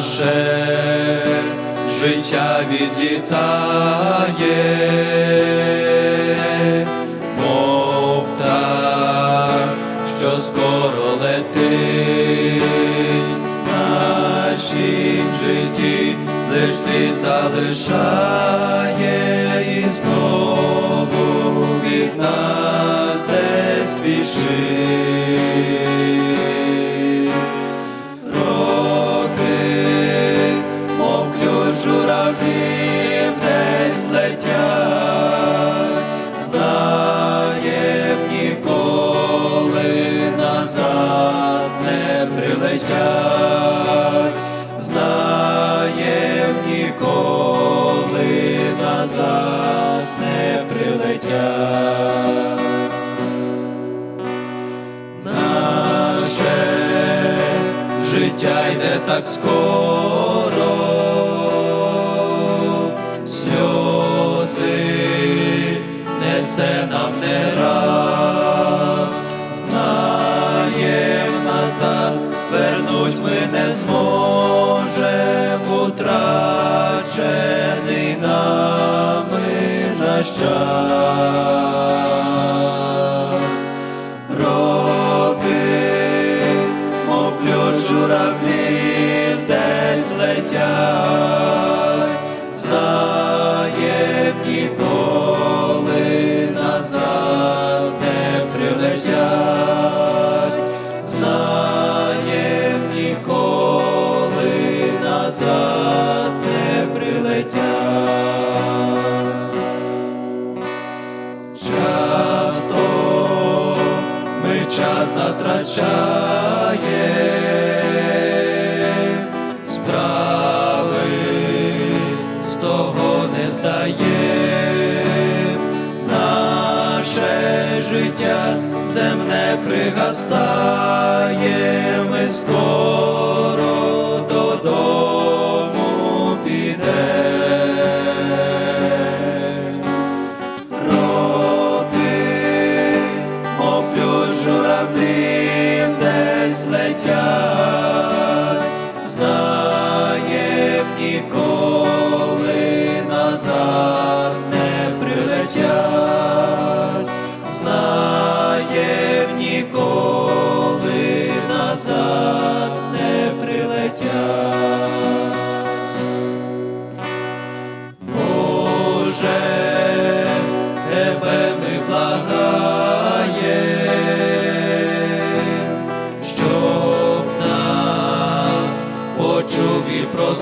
наше життя відлітає, мов так, що скоро летить нашім житті, лиш світ залишає і знову від нас знаєм ніколи назад не прилетять. Наше життя йде так скоро, вернуть ми не зможем утрачений нами наш час. Роки, мов плюс журавлів десь летять, назад не прилетять. Часто ми час затрачає, справи з того не здає, наше життя земне пригасає, ми скоро щоб